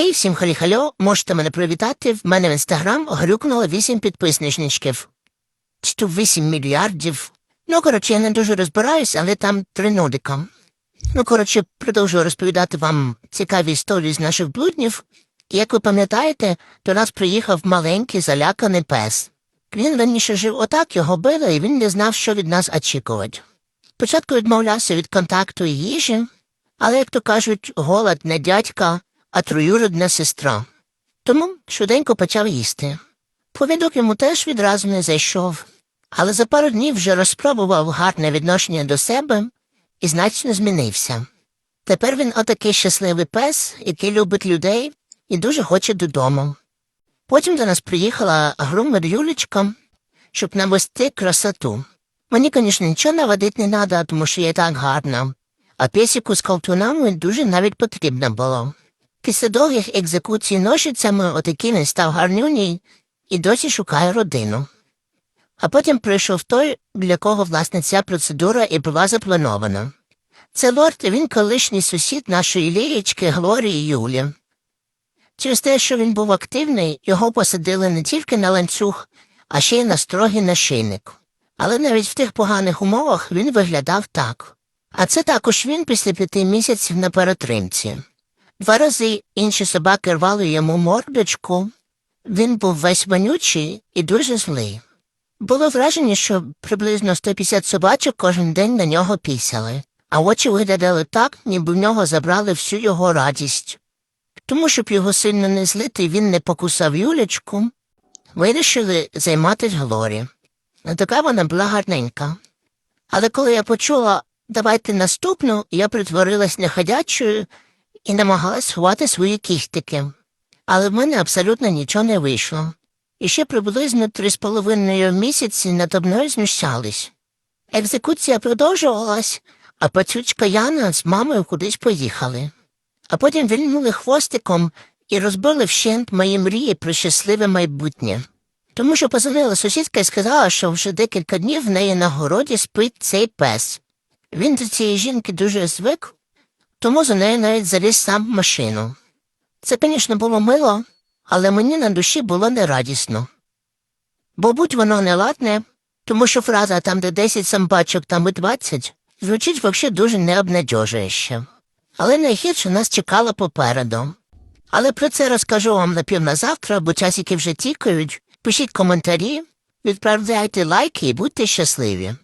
Хей, всім халі-хальо, можете мене привітати. В мене в інстаграм грюкнуло 8 підписничничків. Чи то 8 мільярдів. Ну, коротше, я не дуже розбираюсь, але там три нодика. Ну, коротше, продовжую розповідати вам цікаві історії з наших блуднів. Як ви пам'ятаєте, до нас приїхав маленький заляканий пес. Він раніше жив отак, його били, і він не знав, що від нас очікувати. Спочатку відмовлявся від контакту і їжі, але, як то кажуть, голод не дядька, а троюрідна сестра. Тому швиденько почав їсти. Повідок йому теж відразу не зайшов, але за пару днів вже розпробував гарне відношення до себе і значно змінився. Тепер він отакий щасливий пес, який любить людей і дуже хоче додому. Потім до нас приїхала грумер Юлічка, щоб навести красоту. Мені, звісно, нічого наводити не треба, тому що я так гарна, а песику з колтунами дуже навіть потрібно було. Після довгих екзекуцій ножицями отакий став гарнюній і досі шукає родину. А потім прийшов той, для кого, власне, ця процедура і була запланована. Це лорд, він колишній сусід нашої лієчки Глорії Юлі. Через те, що він був активний, його посадили не тільки на ланцюг, а ще й на строгий нашийник. Але навіть в тих поганих умовах він виглядав так. А це також він після п'яти місяців на перетримці. Два рази інші собаки рвали йому мордочку. Він був весь вонючий і дуже злий. Було враження, що приблизно 150 собачок кожен день на нього пісяли, а очі виглядали так, ніби в нього забрали всю його радість. Тому, щоб його сильно не злити, він не покусав Юлечку, вирішили займатись Глорі. Така вона була гарненька. Але коли я почула давайте наступну, я притворилась неходячою і намагалась сховати свої кіхтики. Але в мене абсолютно нічого не вийшло. І ще приблизно три з половиною місяці надо мною знущались. Екзекуція продовжувалась, а пацючка Яна з мамою кудись поїхали. А потім вільнули хвостиком і розбили вщент мої мрії про щасливе майбутнє. Тому що позвонила сусідка і сказала, що вже декілька днів в неї на городі спить цей пес. Він до цієї жінки дуже звик, тому за нею навіть заліз сам в машину. Це, звісно, було мило, але мені на душі було нерадісно. Бо будь воно неладне, тому що фраза там, де 10 самбачок, там і 20, звучить взагалі дуже необнадьожующе. Але найгірше нас чекало попереду. Але про це розкажу вам напевно завтра, бо часики вже тікають. Пишіть коментарі, відправляйте лайки і будьте щасливі.